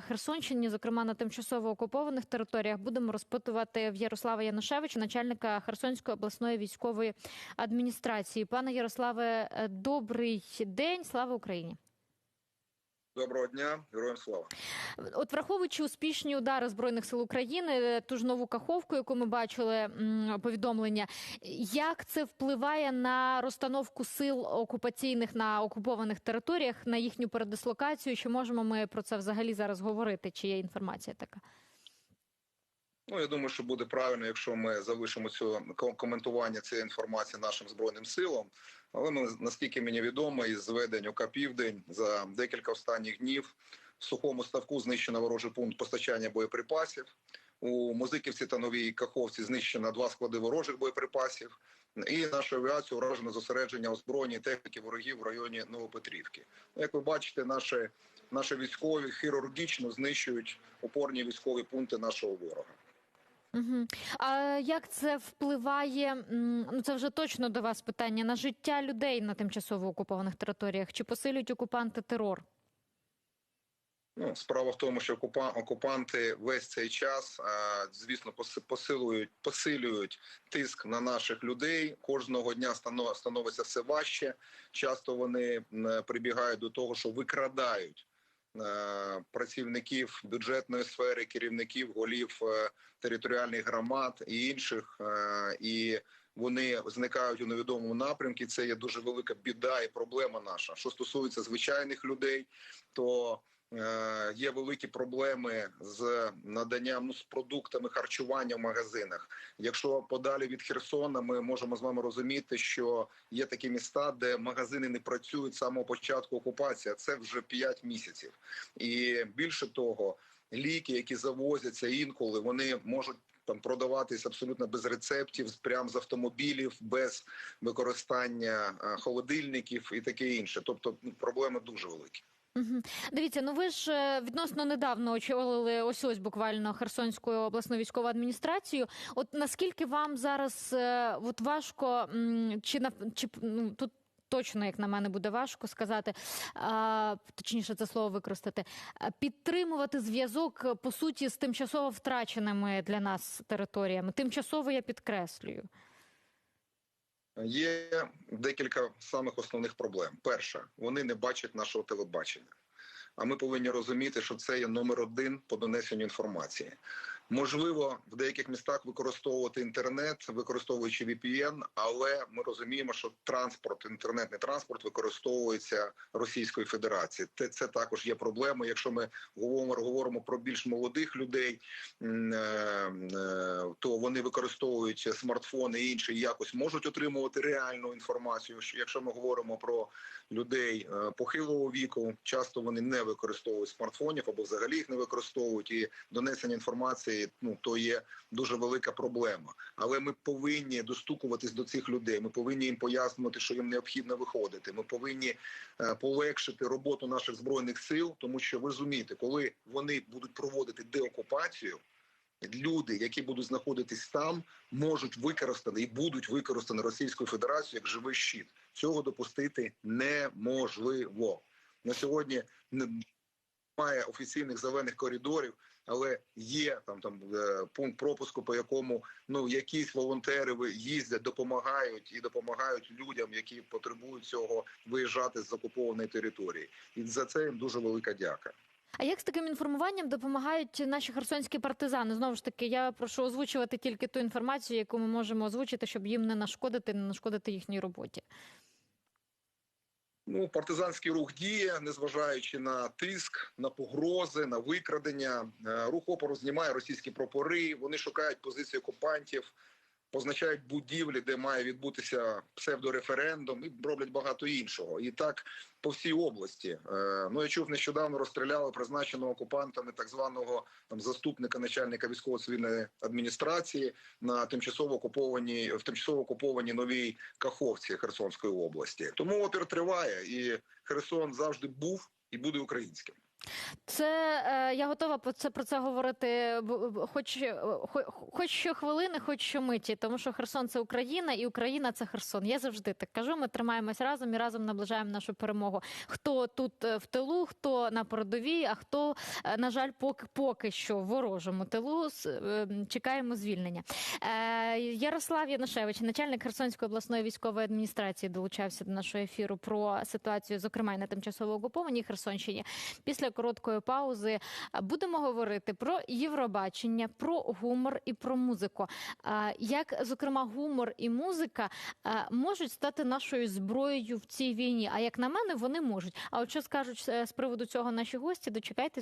Херсонщині, зокрема на тимчасово окупованих територіях, будемо розпитувати в Ярослава Янушевича, начальника Херсонської обласної військової адміністрації. Пане Ярославе, е, добрий день. Слава Україні. Доброго дня, героям слава. От враховуючи успішні удари збройних сил України, ту ж нову каховку, яку ми бачили повідомлення, як це впливає на розстановку сил окупаційних на окупованих територіях, на їхню передислокацію? Чи можемо ми про це взагалі зараз говорити? Чи є інформація така? Ну я думаю, що буде правильно, якщо ми залишимо цю коментування цієї інформації нашим збройним силам. Але ми наскільки мені відомо, із зведень ОК Південь за декілька останніх днів в сухому ставку знищено ворожий пункт постачання боєприпасів. У Музиківці та Новій Каховці знищено два склади ворожих боєприпасів. І нашу авіацію вражено зосередження озброєння техніки ворогів в районі Новопетрівки. Ну, Як ви бачите, наші, наші військові хірургічно знищують опорні військові пункти нашого ворога. Угу. А як це впливає? Ну це вже точно до вас питання на життя людей на тимчасово окупованих територіях? Чи посилюють окупанти терор? Ну, справа в тому, що окупа- окупанти весь цей час, звісно, поси- посилують, посилюють тиск на наших людей. Кожного дня стано- становиться все важче. Часто вони прибігають до того, що викрадають працівників бюджетної сфери, керівників, голів е, територіальних громад і інших. е, І вони зникають у невідомому напрямку. Це є дуже велика біда і проблема наша. Що стосується звичайних людей, то Е, Є великі проблеми з наданням ну, з продуктами харчування в магазинах. Якщо подалі від Херсона, ми можемо з вами розуміти, що є такі міста, де магазини не працюють з самого початку окупації. Це вже 5 місяців. І більше того, ліки, які завозяться інколи, вони можуть. Там продаватись абсолютно без рецептів, прямо з автомобілів, без використання е, холодильників і таке інше. Тобто ну, проблеми дуже великі. Дивіться, ну ви ж е, відносно недавно очолили ось ось буквально Херсонську обласну військову адміністрацію. От наскільки вам зараз е, от важко чи на чи ну, тут. Точно, як на мене, буде важко сказати, а, точніше це слово використати, підтримувати зв'язок е, по суті з тимчасово втраченими для нас територіями. Тимчасово я підкреслюю. Є декілька самих основних проблем. Перша, вони не бачать нашого телебачення. А ми повинні розуміти, що це є номер один по донесенню інформації. Можливо, в деяких містах використовувати інтернет, використовуючи VPN, але ми розуміємо, що транспорт, інтернетний транспорт використовується Російською Федерацією. Це, це також є проблема. Якщо ми говоримо, говоримо про більш молодих людей, е, е, то вони використовують смартфони і інші якось можуть отримувати реальну інформацію. Що Якщо ми говоримо про людей е, похилого віку, часто вони не використовують смартфонів або взагалі їх не використовують, і донесення інформації ну то є дуже велика проблема. Але ми повинні достукуватись до цих людей. Ми повинні їм пояснювати, що їм необхідно виходити. Ми повинні е, полегшити роботу наших збройних сил, тому що ви розумієте, коли вони будуть проводити деокупацію. Люди, які будуть знаходитись там, можуть використати і будуть використані Російською Федерацією як живий щит. Цього допустити неможливо. На сьогодні немає офіційних зелених коридорів, але є там там е, пункт пропуску, по якому ну якісь волонтери їздять, допомагають і допомагають людям, які потребують цього виїжджати з окупованої території. І за це їм дуже велика дяка. А як з таким інформуванням допомагають наші херсонські партизани? Знову ж таки, я прошу озвучувати тільки ту інформацію, яку ми можемо озвучити, щоб їм не нашкодити, не нашкодити їхній роботі. Ну, партизанський рух діє, незважаючи на тиск, на погрози, на викрадення. Е, Рух опору знімає російські прапори. Вони шукають позиції окупантів, позначають будівлі, де має відбутися псевдореферендум, і роблять багато іншого. І так по всій області. Е, Ну я чув нещодавно розстріляли призначеного окупантами так званого там заступника начальника військово-цивільної адміністрації на тимчасово окупованій в тимчасово окупованій новій Каховці Херсонської області. Тому опір триває, і Херсон завжди був і буде українським. Це е, я готова про це про це говорити, хоч е, хо- хоч щохвилини, хоч щомиті, тому що Херсон це Україна, і Україна це Херсон. Я завжди так кажу. Ми тримаємось разом і разом наближаємо нашу перемогу. Хто тут е, в тилу, хто на передовій, а хто, на жаль, поки поки що в ворожому тилу чекаємо звільнення. Ярослав Янушевич, начальник Херсонської обласної військової адміністрації, долучався до нашого ефіру про ситуацію, зокрема і на тимчасово окупованій Херсонщині. Після короткої паузи будемо говорити про Євробачення, про гумор і про музику. Як, зокрема, гумор і музика можуть стати нашою зброєю в цій війні. А як на мене, вони можуть. А от що скажуть е, з приводу цього наші гості, дочекайте.